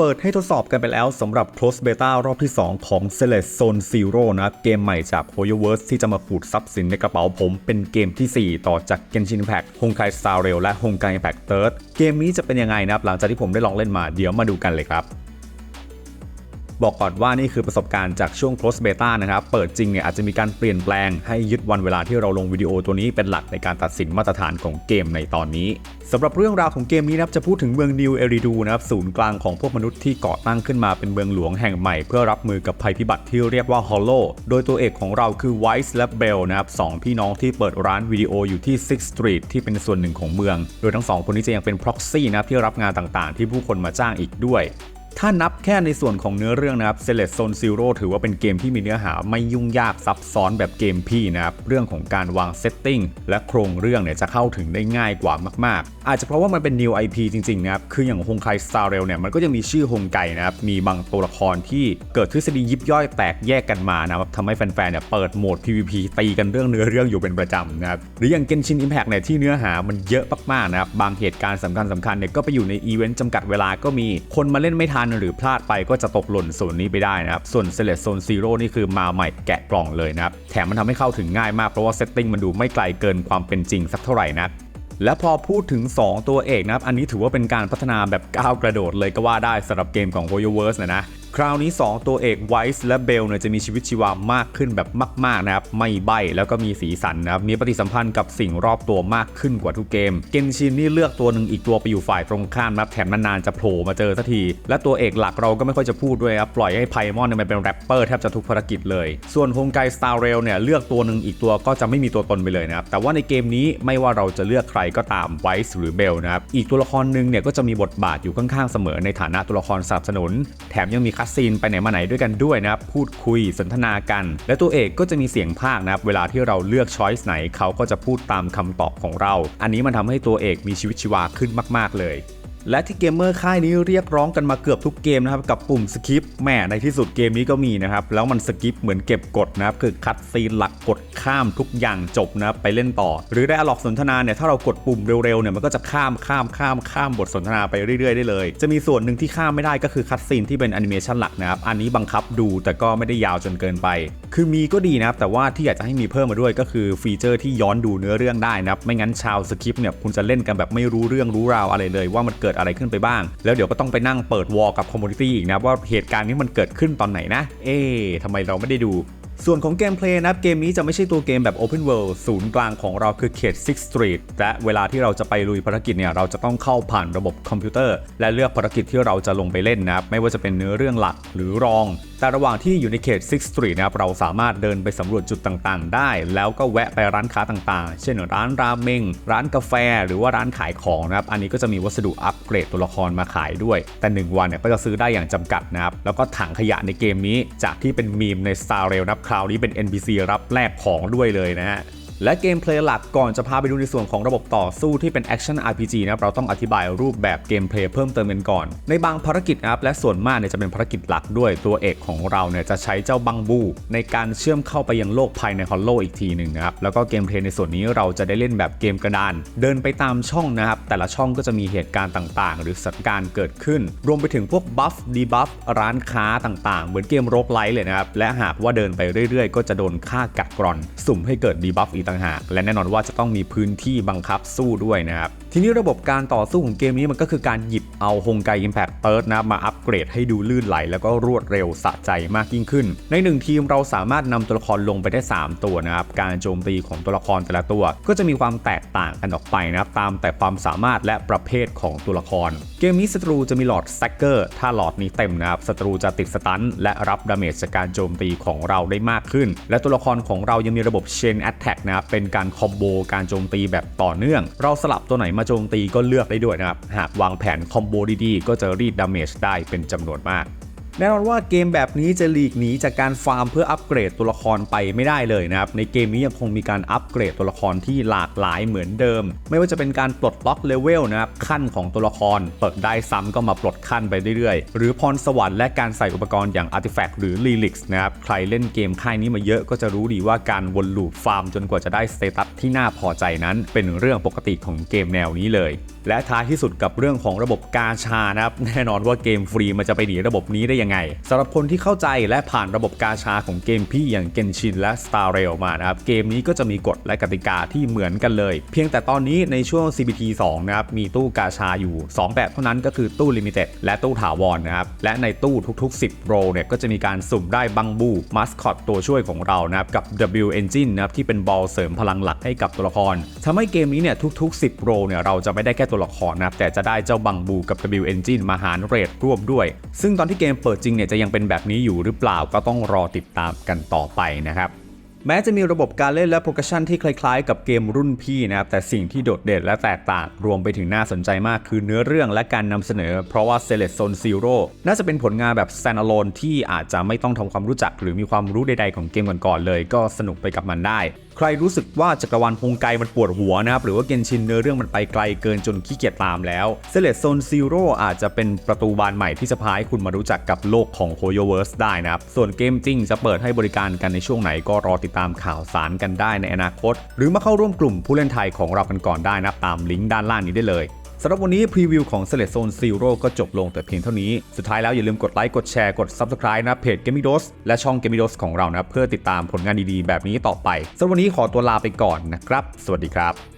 เปิดให้ทดสอบกันไปแล้วสำหรับ Close Beta รอบที่ 2 ของ Celeste Zone Zero นะเกมใหม่จาก HoYoverse ที่จะมาขูดทรัพย์สินในกระเป๋าผม เป็นเกมทีสี่ 4 ต่อจาก Genshin Impact Honkai Star Rail และ Honkai Impact Third เกมนี้จะเป็นยังไงนะครับ หลังจากที่ผมได้ลองเล่นมาเดี๋ยวมาดูกันเลยครับ บอกก่อนว่านี่คือประสบการณ์จากช่วง close beta นะครับ เปิดจริงเนี่ยอาจจะมีการเปลี่ยนแปลงให้ยึดวันเวลาที่เราลงวิดีโอตัวนี้เป็นหลักในการตัดสินมาตรฐานของเกมในตอนนี้สำหรับเรื่องราวของเกมนี้นะครับจะพูดถึงเมืองนิวเอริดูนะครับศูนย์กลางของพวกมนุษย์ที่ก่อตั้งขึ้นมาเป็นเมืองหลวงแห่งใหม่ เพื่อรับมือกับภัยพิบัติที่เรียกว่าฮอลโลโดยตัวเอกของเราคือไวส์และเบลนะครับสองพี่น้องที่เปิดร้านวิดีโออยู่ที่ Six Street ที่เป็นส่วนหนึ่งของเมือง โดยทั้งสองคนนี้จะยังเป็น proxy นะครับที่รับงานต่างๆ ที่ผู้คนมาจ้างอีกด้วย ถ้านับแค่ในส่วนของเนื้อเรื่องนะครับ Select Zone Zero ถือว่าเป็นเกมที่มีเนื้อหาไม่ยุ่งยากซับซ้อนแบบเกมพี่นะครับ เรื่องของการวางเซตติ้งและโครงเรื่องเนี่ยจะเข้าถึงได้ง่ายกว่ามาก ๆ อาจจะเพราะว่ามันเป็น New IP จริง ๆ นะครับ คืออย่างฮงไค Star Rail เนี่ยมันก็ยังมีชื่อฮงไกนะครับ มีบางตัวละครที่เกิดทฤษฎียิบย่อยแตกแยกกันมานะครับทำให้แฟนๆเนี่ยเปิดโหมด PVP ตีกันเรื่องเนื้อเรื่องอยู่เป็นประจำนะครับ หรืออย่าง Genshin Impact เนี่ยที่เนื้อหามันเยอะมากๆนะครับ บางเหตุการณ์สำคัญสำคัญเนี่ยก็ไปอยู่ในอีเวนต์จำกัดเวลาก็มีคนมาเล่นไม่ทันหรือพลาดไปก็จะตกหล่นโซนนี้ไปได้นะครับ ส่วน Select Zone Zero นี่คือมาใหม่แกะกล่องเลยนะครับ แถมมันทำให้เข้าถึงง่ายมากเพราะว่าเซตติ้งมันดูไม่ไกลเกินความเป็นจริงสักเท่าไหร่นะและพอพูดถึง 2 ตัวเอกนะครับ อันนี้ถือว่าเป็นการพัฒนาแบบก้าวกระโดดเลยก็ว่าได้สำหรับเกมของ HoYoverse นะนะ คราวนี้ 2 ตัวเอกไวส์และเบลเนี่ยจะมีชีวิตชีวามากขึ้นแบบมากๆนะครับไม่ใบ้แล้วก็มีสีสันนะครับมีปฏิสัมพันธ์กับสิ่งรอบตัวมากขึ้นกว่าทุกเกม เกนชินนี่เลือกตัวหนึ่งอีกตัวไปอยู่ฝ่ายตรงข้ามนะครับแถมนานๆจะโผล่มาเจอสักที และตัวเอกหลักเราก็ไม่ค่อยจะพูดด้วยครับปล่อยให้ไพมอนเนี่ยมันเป็นแรปเปอร์แทบจะทุกภารกิจเลย ส่วนโฮงไกสตาร์เรลเนี่ยเลือกตัวหนึ่งอีกตัวก็จะไม่มีตัวตนไปเลยนะครับแต่ว่าในเกมนี้ไม่ว่าเราจะเลือกใครก็ตามไวส์หรือเบลนะครับอีกตัวละครหนึ่งเนี่ยก็จะมีบทบาทอยู่ข้างๆเสมอในฐานะตัวละครสนับสนุน แถมยังมีคสซีนไปไหนมาไหนด้วยกันด้วยนะครับพูดคุยสนทนากัน และตัวเอกก็จะมีเสียงภาคนะครับเวลาที่เราเลือกช้อยส์ไหนเขาก็จะพูดตามคำตอบของเรา อันนี้มันทำให้ตัวเอกมีชีวิตชีวาขึ้นมาก ๆ เลย และที่เกมเมอร์ค่ายนี้เรียกร้องกันมาเกือบทุกเกมนะครับกับปุ่มสกิปแหม่ในที่สุดเกมนี้ก็มีนะครับแล้วมันสกิปเหมือนเก็บกดนะครับคือคัดซีนหลักกดข้ามทุกอย่างจบนะครับไปเล่นต่อ หรือได้อะล็อกสนทนาเนี่ยถ้าเรากดปุ่มเร็วๆเนี่ยมันก็จะข้ามข้ามข้ามข้ามบทสนทนาไปเรื่อยๆได้เลย จะมีส่วนหนึ่งที่ข้ามไม่ได้ก็คือคัดซีนที่เป็นแอนิเมชันหลักนะครับอันนี้บังคับดูแต่ก็ไม่ได้ยาวจนเกินไป คือมีก็ดีนะครับ แต่ว่าที่อยากจะให้มีเพิ่มมาด้วยก็คือฟีเจอร์ที่ย้อนดูเนื้อเรื่องได้นะครับ ไม่งั้นชาวสคริปต์เนี่ยคุณจะเล่นกันแบบไม่รู้เรื่องรู้ราวอะไรเลย ว่ามันเกิดอะไรขึ้นไปบ้าง แล้วเดี๋ยวก็ต้องไปนั่งเปิดวอลกับคอมมูนิตี้อีกนะว่าเหตุการณ์นี้มันเกิดขึ้นตอนไหนนะ เอ๊ะทำไมเราไม่ได้ดูส่วนของเกมเพลย์นะครับเกมนี้จะไม่ใช่ตัวเกมแบบ Open World ศูนย์กลางของเราคือเขต Six Street และเวลาที่เราจะไปลุยภารกิจเนี่ยเราจะต้องเข้าผ่านระบบคอมพิวเตอร์ และเลือกภารกิจที่เราจะลงไปเล่นนะครับไม่ว่าจะเป็นเนื้อเรื่องหลักหรือรองแต่ระหว่างที่อยู่ในเขต Six Street นะครับเราสามารถเดินไปสำรวจจุดต่างๆ ได้ แล้วก็แวะไปร้านค้าต่างๆ เช่นร้านราเมงร้านกาแฟ หรือว่าร้านขายของนะครับอันนี้ก็จะมีวัสดุอัปเกรดตัวละครมาขายด้วย แต่ 1 วันเนี่ยก็จะซื้อได้อย่างจำกัดนะครับแล้วก็ถังขยะในเกมนี้จากที่เป็นมีมใน Star Rail นะครับคราวนี้เป็น NPC รับแลกของด้วยเลยนะฮะ และเกมเพลย์หลักก่อนจะพาไปดูในส่วนของระบบต่อสู้ที่เป็น Action RPG นะครับเราต้องอธิบายรูปแบบเกมเพลย์เพิ่มเติมกันก่อน ในบางภารกิจนะครับและส่วนมากเนี่ยจะเป็นภารกิจหลักด้วยตัวเอกของเราเนี่ยจะใช้เจ้าบังบู ในการเชื่อมเข้าไปยังโลกภายในฮอลโลอีกทีหนึ่งนะครับแล้วก็เกมเพลย์ในส่วนนี้เราจะได้เล่นแบบเกมกระดาน เดินไปตามช่องนะครับแต่ละช่องก็จะมีเหตุการณ์ต่างๆ หรือสถานการณ์เกิดขึ้น รวมไปถึงพวกบัฟดีบัฟร้านค้าต่างๆ เหมือนเกมโรบไลท์เลยนะครับและหากว่าเดินไปเรื่อยๆ ก็จะโดนฆ่ากัดกร่อน สุ่มให้เกิดดีบัฟอีกต่างหาก และแน่นอนว่าจะต้องมีพื้นที่บังคับสู้ด้วยนะครับ ทีนี้ระบบการต่อสู้ของเกมนี้มันก็คือการหยิบเอาฮงไกอิมแพ t เติร์ดนะมาอัปเกรดให้ดูลื่นไหล แล้วก็รวดเร็วสะใจมากยิ่งขึ้น ในหนึ่งทีมเราสามารถนำตัวละครลงไปได้ 3 ตัวนะครับ การโจมตีของตัวละครแต่ละตัว ก็จะมีความแตกต่างกันออกไปนะครับตามแต่ความสามารถและประเภทของตัวละคร เกมนี้ศัตรูจะมีหลอดแซกเกอร์ถ้าหลอดนี้เต็มนะครับศัตรูจะติดสตันและรับดาเมจจากการโจมตีของเราได้มากขึ้น และตัวละครของเรายังมีระบบเชนแอตแทกนะครับเป็นการคอมโบการโจมตีแบบต่อเนื่อง เราสลับตัวไหนมาโจมตีก็เลือกได้ด้วยนะครับหากวางแผนคอมโบดีๆ ก็จะรีดดาเมจได้เป็นจำนวนมาก แน่นอนว่าเกมแบบนี้จะหลีกหนีจากการฟาร์มเพื่ออัปเกรดตัวละครไปไม่ได้เลยนะครับ ในเกมนี้ยังคงมีการอัปเกรดตัวละครที่หลากหลายเหมือนเดิม ไม่ว่าจะเป็นการปลดล็อกเลเวลนะครับขั้นของตัวละครเปิดได้ซ้ำก็มาปลดขั้นไปเรื่อยๆ หรือพรสวรรค์และการใส่อุปกรณ์อย่างอาร์ติแฟกต์หรือลีลิกส์นะครับ ใครเล่นเกมค่ายนี้มาเยอะก็จะรู้ดีว่าการวนลูปฟาร์มจนกว่าจะได้สเตตัสที่น่าพอใจนั้น เป็นเรื่องปกติของเกมแนวนี้เลย และท้ายที่สุดกับเรื่องของระบบกาชานะครับแน่นอนว่าเกมฟรีมันจะไปหนีระบบนี้ได้ยังไงสำหรับคนที่เข้าใจและผ่านระบบกาชาของเกมพี่อย่าง Genshin และ Star Rail มานะครับเกมนี้ก็จะมีกฎและกติกาที่เหมือนกันเลย เพียงแต่ตอนนี้ในช่วง CBT 2นะครับมีตู้กาชาอยู่ 2 แบบเท่านั้นก็คือตู้ Limited และตู้ถาวรนะครับและในตู้ทุกๆ 10 โรเนี่ยก็จะมีการสุ่มได้บังบูมัสคอตตัวช่วยของเรานะครับกับ W Engine นะครับที่เป็นบอลเสริมพลังหลักให้กับตัวละครทำให้เกมนี้เนี่ยทุก ๆ 10 โรเนี่ยเราจะไม่ได้แค่ตัวละครนะครับแต่จะได้เจ้าบังบูกับ W Engine มาหารเรทร่วมด้วย ซึ่งตอนที่เกมเปิดจริงเนี่ยจะยังเป็นแบบนี้อยู่หรือเปล่าก็ต้องรอติดตามกันต่อไปนะครับแม้จะมีระบบการเล่นและโปรแกชันที่คล้ายๆ กับเกมรุ่นพี่นะครับ แต่สิ่งที่โดดเด่นและแตกต่างรวมไปถึงน่าสนใจมากคือเนื้อเรื่องและการนำเสนอ เพราะว่า s e l e c t Zone Zero น่าจะเป็นผลงานแบบ standalone ที่อาจจะไม่ต้องทำความรู้จัก หรือมีความรู้ใดๆของเกมก่อนๆเลย ก็สนุกไปกับมันได้ใครรู้สึกว่าจักรวาลพงไกมันปวดหัวนะครับ หรือว่าเกนชินเนื้อเรื่องมันไปไกลเกินจนขี้เกียจตามแล้วเซเลตโซนซีโร่อาจจะเป็นประตูบานใหม่ที่จะพาให้คุณมารู้จักกับโลกของโคโยเวิร์สได้นะครับ ส่วนเกมจริงจะเปิดให้บริการกันในช่วงไหนก็รอติดตามข่าวสารกันได้ในอนาคต หรือมาเข้าร่วมกลุ่มผู้เล่นไทยของเรากันก่อนได้นะตามลิงก์ด้านล่างนี้ได้เลย สำหรับวันนี้พรีวิวของ s l e t Zone Zero ก็จบลงแต่เพียงเท่านี้ สุดท้ายแล้วอย่าลืมกดไลค์ กดแชร์ กด Subscribe นะเพจ g a m i d o s และช่อง g a m i d o s ของเรานะเพื่อติดตามผลงานดีๆ แบบนี้ต่อไปสำหรับวันนี้ขอตัวลาไปก่อนนะครับ สวัสดีครับ